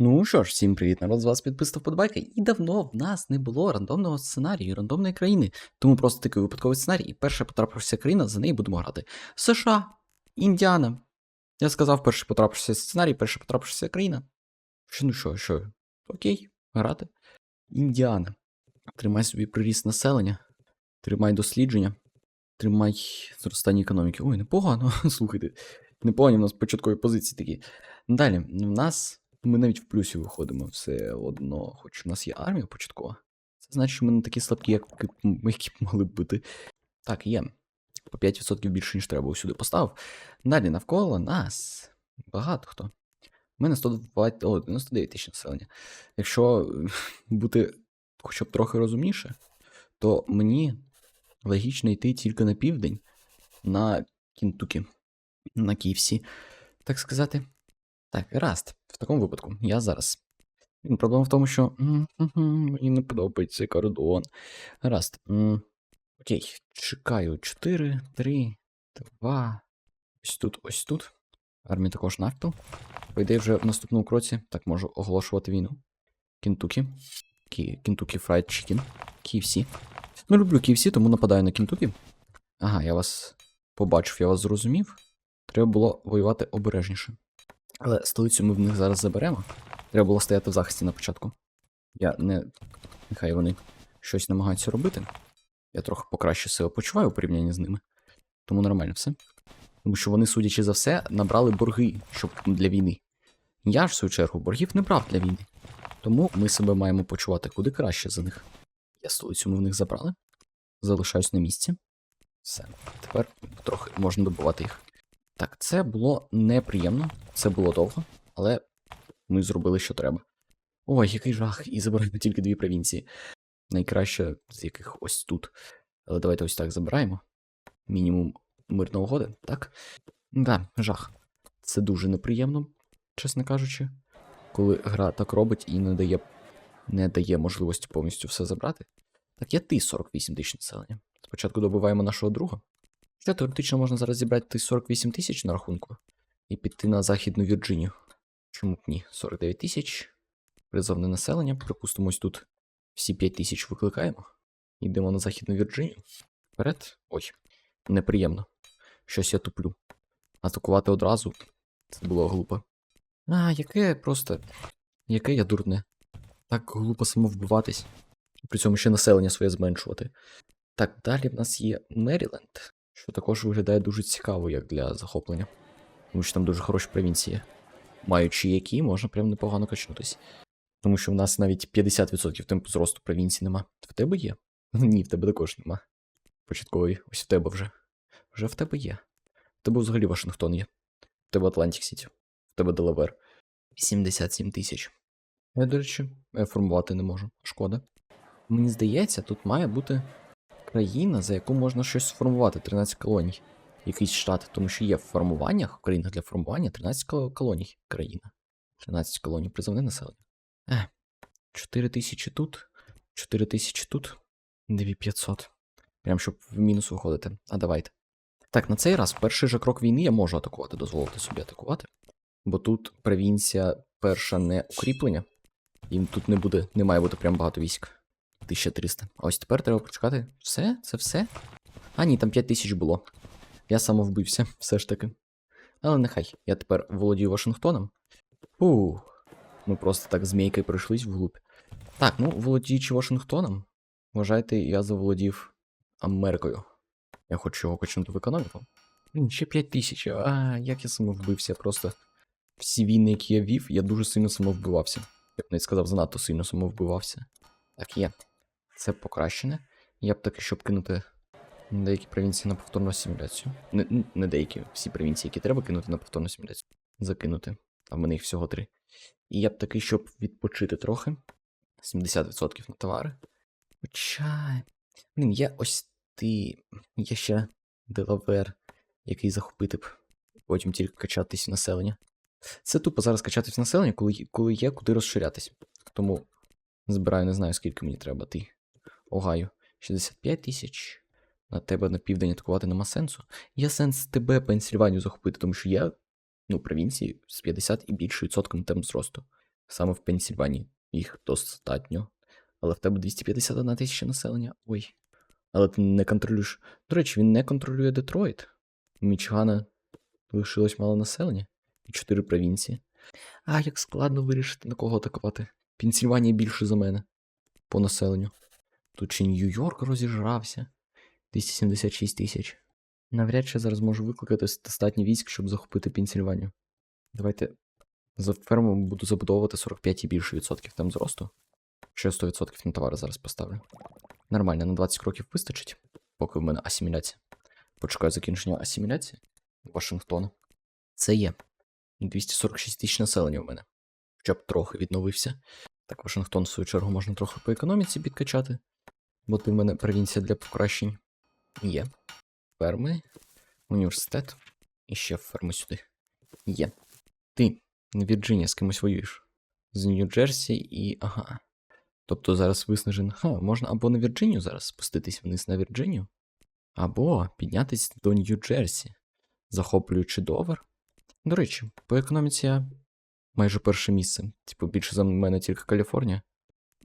Ну що ж, всім привіт, народ, з вас підписав подбайка. І давно в нас не було рандомного сценарію, рандомної країни. Тому просто такий випадковий сценарій, і перша потрапився країна, за неї будемо грати. США, Індіана. Я сказав, перший потрапився сценарій, перша потрапився країна. Що, ну що, що? Окей, грати. Індіана. Тримай собі приріст населення, тримай дослідження, тримай зростання економіки. Ой, непогано. Слухайте, непогані в нас початкові позиції такі. Далі, в нас. Ми навіть в плюсі виходимо все одно, хоч у нас є армія початкова. Це значить, що ми не такі слабкі, як ми які б могли б бути. Так, є. По 5% більше, ніж треба усюди поставив. Далі навколо нас багато хто. У мене 120, о, 99 тисяч населення. Якщо е, бути хоча б трохи розумніше, то мені логічно йти тільки на південь, на Кінтукі, на Ківсі, так сказати. Так, гаразд. В такому випадку я зараз. Проблема в тому, що мені не подобається кордон. Гаразд. Окей, чекаю 4, 3, 2. Ось тут, ось тут. Армія також навпіл. По вже в наступному кроці так можу оголошувати війну. Кінтукі. Кі- Кінтукі Fried Chicken. KFC. Ну, люблю KFC, тому нападаю на Кінтукі. Ага, я вас побачив, я вас зрозумів. Треба було воювати обережніше. Але столицю ми в них зараз заберемо. Треба було стояти в захисті на початку. Я не. Нехай вони щось намагаються робити. Я трохи покраще себе почуваю у порівнянні з ними. Тому нормально все. Тому що вони, судячи за все, набрали борги, щоб для війни. Я ж, в свою чергу, боргів не брав для війни. Тому ми себе маємо почувати куди краще за них. Я столицю ми в них забрали. Залишаюсь на місці. Все. Тепер трохи можна добувати їх. Так, це було неприємно, це було довго, але ми зробили, що треба. Ой, який жах, і забираємо тільки дві провінції. Найкраще з яких ось тут. Але давайте ось так забираємо. Мінімум мирна угода, так? Да, жах. Це дуже неприємно, чесно кажучи, коли гра так робить і не дає, не дає можливості повністю все забрати. Так, я ти 48 тисяч населення. Спочатку добиваємо нашого друга. Що теоретично можна зараз зібрати 48 тисяч на рахунку і піти на Західну Вірджинію. Чому б ні? 49 тисяч. Призовне населення. Припустимо, ось тут всі 5 тисяч викликаємо. Йдемо на Західну Вірджинію. Вперед. Ой, неприємно. Щось я туплю. Атакувати одразу. Це було глупо. А, яке просто. Яке я дурне. Так глупо самовбиватись. При цьому ще населення своє зменшувати. Так, далі в нас є Меріленд, що також виглядає дуже цікаво, як для захоплення. Тому що там дуже хороші провінції. Маючи які, можна прям непогано качнутись. Тому що в нас навіть 50% темпу зросту провінцій нема. В тебе є? Ні, в тебе також нема. Початковий, ось в тебе вже. Вже в тебе є. В тебе взагалі Вашингтон є. В тебе Атлантик Сіті. В тебе Делавер. 87 тисяч. Я, до речі, формувати не можу. Шкода. Мені здається, тут має бути країна, за яку можна щось сформувати, 13 колоній. Якийсь штат, тому що є в формуваннях, в країнах для формування 13 колоній країна. 13 колоній, призовне населення. Е, 4 тисячі тут, 4 тисячі тут, 2500. Прям щоб в мінус виходити. А давайте. Так, на цей раз перший же крок війни я можу атакувати, дозволити собі атакувати. Бо тут провінція перша не укріплення. Їм тут не буде, не має бути прям багато військ. 1300. Ось тепер треба почекати. Все? Це все? А, ні, там 5000 було. Я самовбився, все ж таки. Але нехай, я тепер володію Вашингтоном. Ух. Ми просто так змійкою пройшлись вглубь. Так, ну, володіючи Вашингтоном, вважайте, я заволодів Америкою. Я хочу його качнути в економіку. Ще 5000. А, як я самовбився, просто. Всі війни, які я вів, я дуже сильно самовбивався. Я б навіть сказав, занадто сильно самовбивався. Так є. Це покращене. Я б таки, щоб кинути деякі провінції на повторну асиміляцію. Не, не деякі, всі провінції, які треба кинути на повторну асиміляцію. Закинути. А в мене їх всього три. І я б таки, щоб відпочити трохи. 70% на товари. Хоча. Блін, є ось ти. Є ще Делавер, який захопити б. Потім тільки качатись населення. Це тупо зараз качатись населення, коли, коли є куди розширятись. Тому збираю, не знаю, скільки мені треба. Ти. Огайо. 65 тисяч. На тебе на південь атакувати нема сенсу. Є сенс тебе Пенсільванію захопити, тому що я, ну, провінції з 50 і більше відсотком темп зросту. Саме в Пенсільванії. Їх достатньо. Але в тебе 251 тисяча населення. Ой. Але ти не контролюєш. До речі, він не контролює Детройт. У Мічигана лишилось мало населення і чотири провінції. А як складно вирішити, на кого атакувати. Пенсільванія більше за мене по населенню. Тут ще Нью-Йорк розіжрався. 276 тисяч. Навряд чи зараз можу викликати достатньо військ, щоб захопити Пенсільванію. Давайте за ферму буду забудовувати 45 і більше відсотків там зросту. Ще 100% на товари зараз поставлю. Нормально, на 20 кроків вистачить, поки в мене асиміляція. Почекаю закінчення асиміляції Вашингтона. Це є. 246 тисяч населення у мене. Хоча б трохи відновився. Так, Вашингтон, в свою чергу, можна трохи по економіці підкачати. Бо ти в мене провінція для покращень. Є. Ферми, університет. І ще ферми сюди. Є. Ти, Вірджинія, з кимось воюєш. З Нью-Джерсі і. Ага. Тобто зараз виснажен. Ха, можна або на Вірджинію зараз спуститись вниз на Вірджинію, або піднятись до Нью-Джерсі, захоплюючи Довер. До речі, по економіці я майже перше місце. Типу, більше за мене тільки Каліфорнія.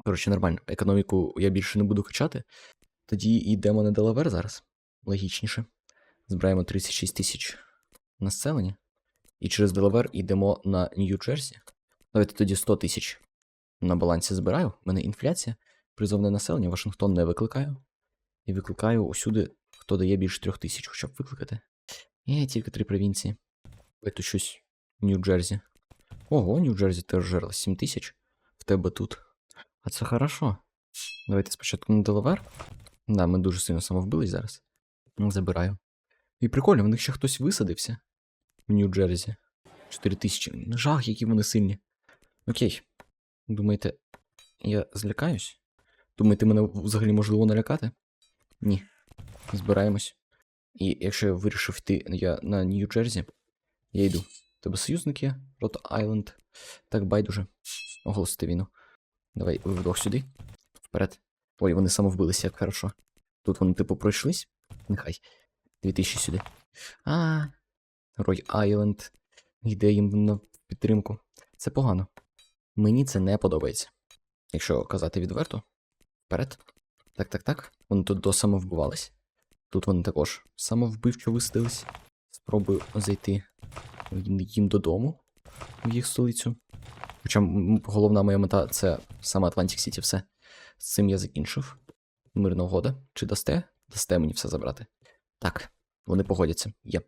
Коротше, нормально. Економіку я більше не буду качати. Тоді йдемо на Делавер зараз. Логічніше. Збираємо 36 тисяч населення. І через Делавер йдемо на Нью-Джерсі. Давайте тоді 100 тисяч на балансі збираю. У мене інфляція, призовне населення, Вашингтон не викликаю. І викликаю усюди, хто дає більше трьох тисяч, хоча б викликати. І тільки три провінції. Давайте щось Нью-Джерсі. Ого, Нью-Джерсі теж жерла 7 тисяч. В тебе тут. А це хорошо. Давайте спочатку на Делавер. Да, ми дуже сильно самовбились зараз. Забираю. І прикольно, в них ще хтось висадився в Нью-Джерсі. 4 тисячі. Жах, які вони сильні. Окей. Думаєте, я злякаюсь? Думаєте, мене взагалі можливо налякати? Ні. Збираємось. І якщо я вирішив йти я на Нью-Джерсі, я йду. Тебе союзник є, Рот Айленд. Так, байдуже. Оголосити війну. Давай, ви вдвох сюди. Вперед. Ой, вони самовбилися, як хорошо. Тут вони, типу, пройшлись. Нехай. 2000 сюди. А, Рой Айленд. Йде їм на підтримку. Це погано. Мені це не подобається. Якщо казати відверто, вперед. Так, так, так. Вони тут до самовбивались. Тут вони також самовбивчо висадились. Спробую зайти їм додому в їх столицю. Хоча головна моя мета це саме Атлантик Сіті, все. З цим я закінчив. Мирна угода. Чи дасте? Дасте мені все забрати. Так, вони погодяться. Є.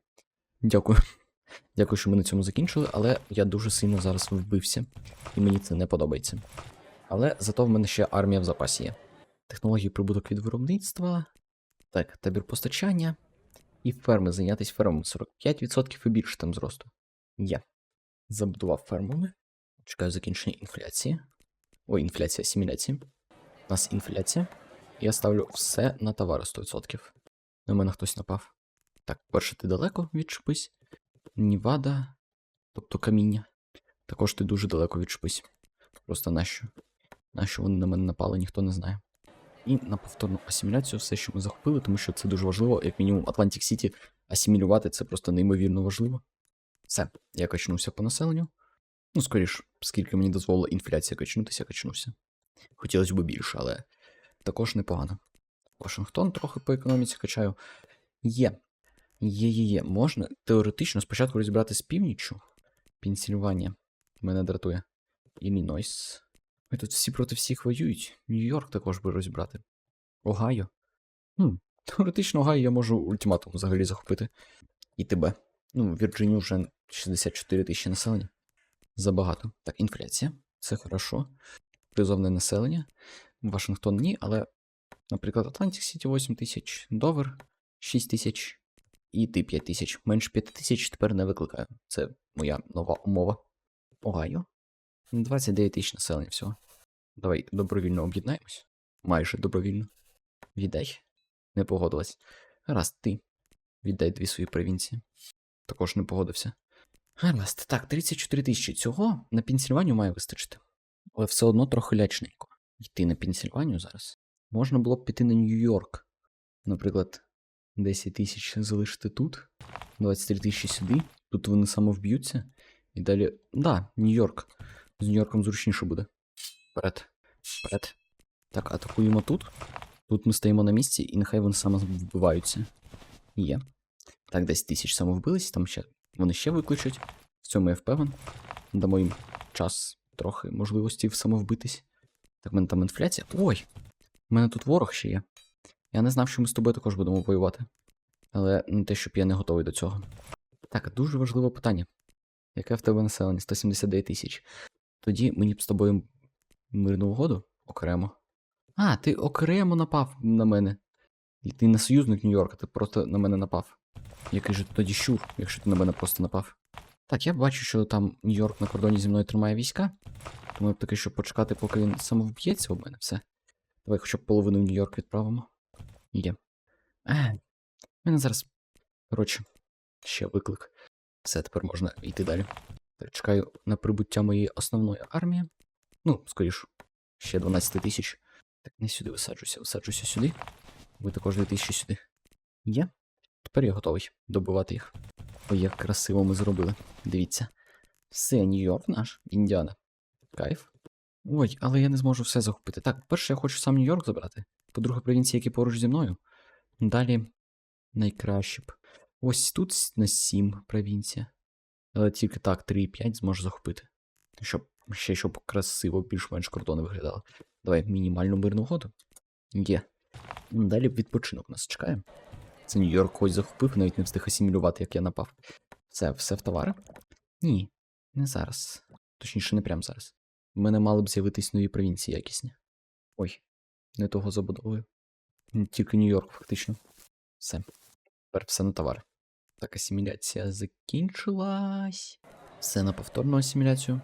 Дякую. Дякую, що ми на цьому закінчили, але я дуже сильно зараз вбився, і мені це не подобається. Але зато в мене ще армія в запасі є. Технології прибуток від виробництва. Так, табір постачання. І ферми зайнятися фермами 45% і більше там зросту. Є. Забудував фермами. Чекаю закінчення інфляції. Ой, інфляція, асиміляції. У нас інфляція. Я ставлю все на товари 100%. На мене хтось напав. Так, перше ти далеко відчепись. Нівада, тобто каміння. Також ти дуже далеко відчепись. Просто нащо? Нащо вони на мене напали, ніхто не знає. І на повторну асиміляцію все, що ми захопили, тому що це дуже важливо, як мінімум, Атлантик Сіті асимілювати це просто неймовірно важливо. Все, я качнувся по населенню. Ну, скоріш, скільки мені дозволила інфляція качнутися, качнувся. Хотілося б більше, але також непогано. Вашингтон трохи по економіці качаю. Є. Є, є, є. Можна теоретично спочатку розібрати з північчю. Пенсільванія. Мене дратує. Іллінойс. Ой, тут всі проти всіх воюють. Нью-Йорк також би розібрати. Огайо. Хм. Теоретично Огайо я можу ультиматум взагалі захопити. І тебе. Ну, в Вірджинії вже 64 тисячі населення. Забагато. Так, інфляція. Це хорошо. Призовне населення. Вашингтон ні, але, наприклад, Атлантик Сіті 8 тисяч, Довер 6 тисяч, і ти 5 тисяч. Менше 5 тисяч тепер не викликаю. Це моя нова умова. Огайо. 29 тисяч населення всього. Давай добровільно об'єднаємось. Майже добровільно. Віддай. Не погодилась. Гаразд, ти. Віддай дві свої провінції. Також не погодився. Гаразд, так, 34 тисячі. Цього на Пенсільванію має вистачити. Але все одно трохи лячненько. Йти на Пенсільванію зараз. Можна було б піти на Нью-Йорк. Наприклад, 10 тисяч залишити тут, 23 тисячі сюди. Тут вони самовб'ються. І далі. Да, Нью-Йорк. З Нью-Йорком зручніше буде. Вперед. Вперед. Так, атакуємо тут. Тут ми стоїмо на місці, і нехай вони саме вбиваються. Є. Так, 10 тисяч самовбились, там ще. Вони ще викличуть. В цьому я впевнен. Дамо їм час, трохи можливості самовбитись. Так, в мене там інфляція. Ой! У мене тут ворог ще є. Я не знав, що ми з тобою також будемо воювати. Але не те, щоб я не готовий до цього. Так, дуже важливе питання. Яке в тебе населення? 179 тисяч. Тоді мені б з тобою мирну угоду окремо. А, ти окремо напав на мене. Ти не союзник Нью-Йорка, ти просто на мене напав. Який же ти тоді щур, якщо ти на мене просто напав. Так, я бачу, що там Нью-Йорк на кордоні зі мною тримає війська. Тому я б таки, щоб почекати, поки він самовб'ється у мене все. Давай хоча б половину Нью-Йорк відправимо. Є. Е, мене зараз. Коротше, ще виклик. Все, тепер можна йти далі. Так, чекаю на прибуття моєї основної армії. Ну, скоріш, ще 12 тисяч. Так, не сюди висаджуся, висаджуся сюди. Ви також 2000 сюди. Є. Тепер я готовий добивати їх. Ой, як красиво ми зробили. Дивіться. Все, Нью-Йорк наш, Індіана. Кайф. Ой, але я не зможу все захопити. Так, перше, я хочу сам Нью-Йорк забрати. По-друге, провінції, які поруч зі мною. Далі найкраще б. Ось тут на 7 провінція. Але тільки так, 3,5 зможу захопити. Щоб ще щоб красиво більш-менш кордони виглядали. Давай мінімальну мирну угоду. Є. Далі відпочинок нас чекає. Це Нью-Йорк хоч захопив, навіть не встиг асимілювати, як я напав. Все, все в товари? Ні, не зараз. Точніше, не прямо зараз. У мене мали б з'явитись нові провінції якісні. Ой, не того забудовую. Тільки Нью-Йорк, фактично. Все. Тепер все на товари. Так, асиміляція закінчилась. Все на повторну асиміляцію.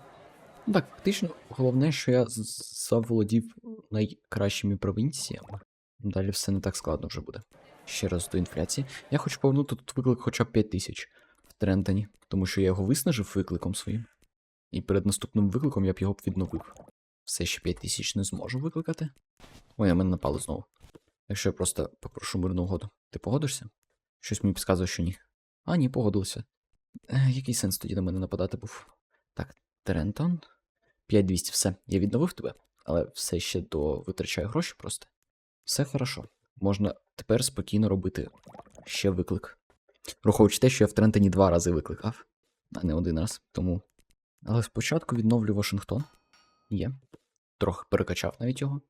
Ну Так, фактично, головне, що я заволодів найкращими провінціями. Далі все не так складно вже буде. Ще раз до інфляції. Я хочу повернути тут виклик хоча б 5 тисяч в Трентоні, тому що я його виснажив викликом своїм. І перед наступним викликом я б його б відновив. Все ще 5 тисяч не зможу викликати. Ой, на мене напали знову. Якщо я просто попрошу мирну угоду. Ти погодишся? Щось мені підказує, що ні. А, ні, погодилися. Е, який сенс тоді на мене нападати був? Так, Трентон. 5200, все. Я відновив тебе, але все ще до витрачаю гроші просто. Все хорошо. Можна тепер спокійно робити ще виклик. Враховуючи те, що я в Трентоні два рази викликав, а не один раз. Тому. Але спочатку відновлю Вашингтон. Є. Трохи перекачав навіть його.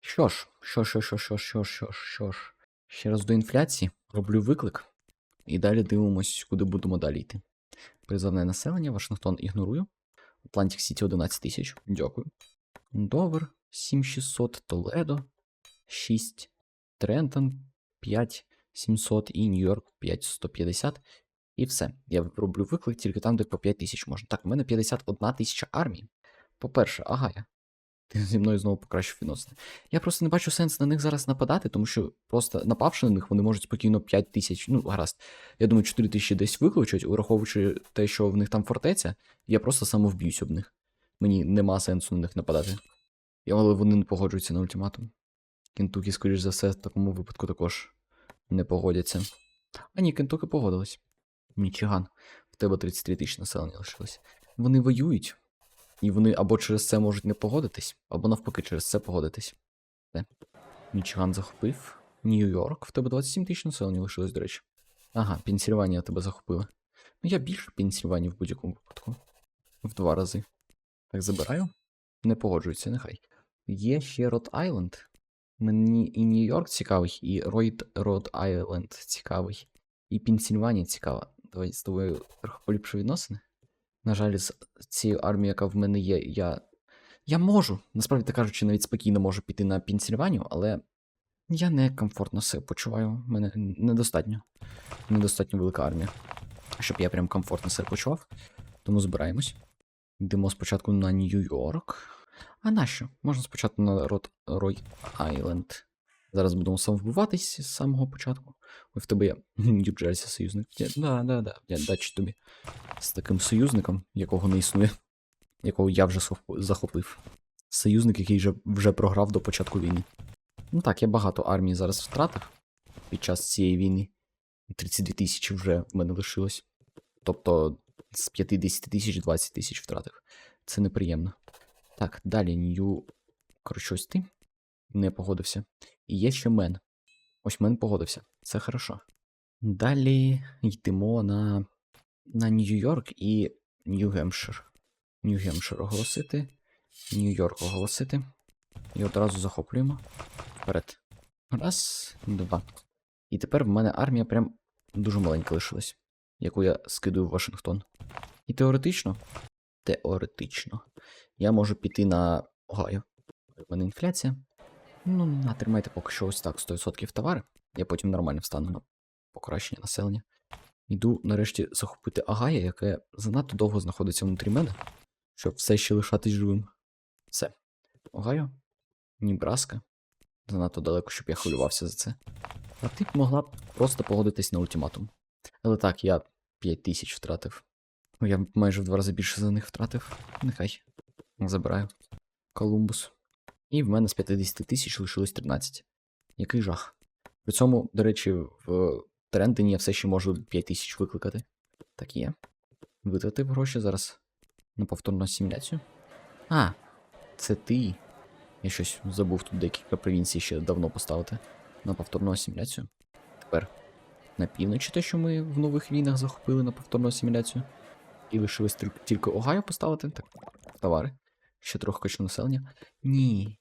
Що ж, що, що, що, що, що, що, що ж. Ще раз до інфляції роблю виклик. І далі дивимось, куди будемо далі йти. Призовне населення, Вашингтон ігнорую. Атлантик Сіті 11 тисяч. Дякую. Довер 7600, Толедо 6, Трентон 5700 і Нью-Йорк 5150. І все. Я роблю виклик тільки там, де по 5 тисяч можна. Так, у мене 51 тисяча армії. По-перше, Агая. Ти зі мною знову покращив відносини. Я просто не бачу сенсу на них зараз нападати, тому що просто напавши на них, вони можуть спокійно 5 тисяч. Ну, гаразд. Я думаю, 4 тисячі десь викличуть, враховуючи те, що в них там фортеця, я просто самовб'юсь об них. Мені нема сенсу на них нападати. Я, але вони не погоджуються на ультиматум. Кентукі, скоріш за все, в такому випадку також не погодяться. А ні, Кентукі погодились. Мічиган, в тебе 33 тисячі населення лишилось. Вони воюють, і вони або через це можуть не погодитись, або навпаки через це погодитись. Все. Мічиган захопив. Нью-Йорк, в тебе 27 тисяч населення лишилось, до речі. Ага, Пенсільванія тебе захопила. Ну, я більше Пенсільванії в будь-якому випадку. В два рази. Так, забираю. Не погоджується, нехай. Є ще Род Айленд. Мені і Нью-Йорк цікавий, і Ройд Род Айленд цікавий, і Пенсільванія цікава. Давай з тобою трохи поліпше відносини. На жаль, з цією армією, яка в мене є, я. Я можу, насправді так кажучи, навіть спокійно можу піти на Пенсільванію, але я не комфортно себе почуваю. У мене недостатньо. Недостатньо велика армія. Щоб я прям комфортно себе почував. Тому збираємось. Йдемо спочатку на Нью-Йорк. А нащо? Можна спочатку на Рот Рой Айленд. Зараз будемо самовбиватись з самого початку. Ой, в тебе є Нью-Джерсі союзник. Да, да, да. Я дачу тобі з таким союзником, якого не існує, якого я вже захопив. Союзник, який вже, вже програв до початку війни. Ну так, я багато армії зараз втратив під час цієї війни. 32 тисячі вже в мене лишилось. Тобто з 50 тисяч 20 тисяч втратив. Це неприємно. Так, далі Нью. Коротше, ти не погодився. І є ще мен. Ось мен погодився. Це хорошо. Далі йдемо на, на Нью-Йорк і Нью-Гемпшир. Нью-Гемпшир оголосити. Нью-Йорк оголосити. І одразу захоплюємо. Вперед. Раз, два. І тепер в мене армія прям дуже маленька лишилась, яку я скидую в Вашингтон. І теоретично, теоретично, я можу піти на Огайо. В мене інфляція. Ну, натримайте поки що ось так 100% товари. Я потім нормально встану на покращення населення. Йду нарешті захопити Агая, яке занадто довго знаходиться внутрі мене, щоб все ще лишатись живим. Все. Огайо, Нібраска. Занадто далеко, щоб я хвилювався за це. А ти б могла б просто погодитись на ультиматум. Але так, я 5 тисяч втратив. Ну, я майже в два рази більше за них втратив. Нехай. Забираю. Колумбус. І в мене з 50 тисяч лишилось 13. Який жах. При цьому, до речі, в Трентині я все ще можу 5 тисяч викликати. Так є. Витратив гроші зараз на повторну асиміляцію. А, це ти. Я щось забув тут декілька провінцій ще давно поставити на повторну асиміляцію. Тепер на півночі те, що ми в нових війнах захопили на повторну асиміляцію. І лишилось тільки Огайо поставити. Так, товари. Ще трохи качу населення. Ні.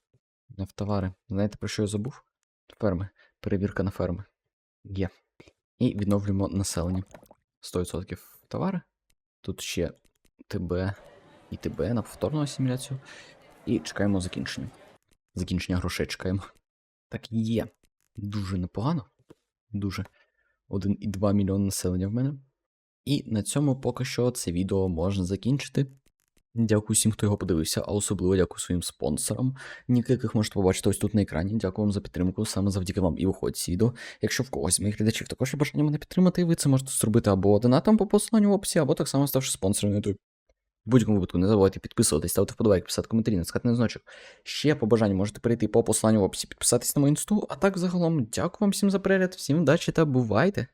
Не в товари. Знаєте, про що я забув? Ферми. Перевірка на ферми. Є. І відновлюємо населення. 100% товари. Тут ще ТБ і ТБ на повторну асиміляцію. І чекаємо закінчення. Закінчення грошей чекаємо. Так є. Дуже непогано. Дуже. 1,2 мільйон населення в мене. І на цьому поки що це відео можна закінчити. Дякую всім, хто його подивився, а особливо дякую своїм спонсорам, ніки яких можете побачити ось тут на екрані. Дякую вам за підтримку. Саме завдяки вам і виходить ці. Якщо в когось з моїх глядачів також є бажання мене підтримати, ви це можете зробити або донатом по посиланню в описі, або так само ставши спонсором на YouTube. В будь-якому випадку не забувайте підписуватись, ставити вподобайки, писати коментарі, натискати на значок. Ще по бажанню можете перейти по посиланню в описі, підписатись на мою інсту. А так загалом, дякую вам всім за перегляд, всім удачі та бувайте!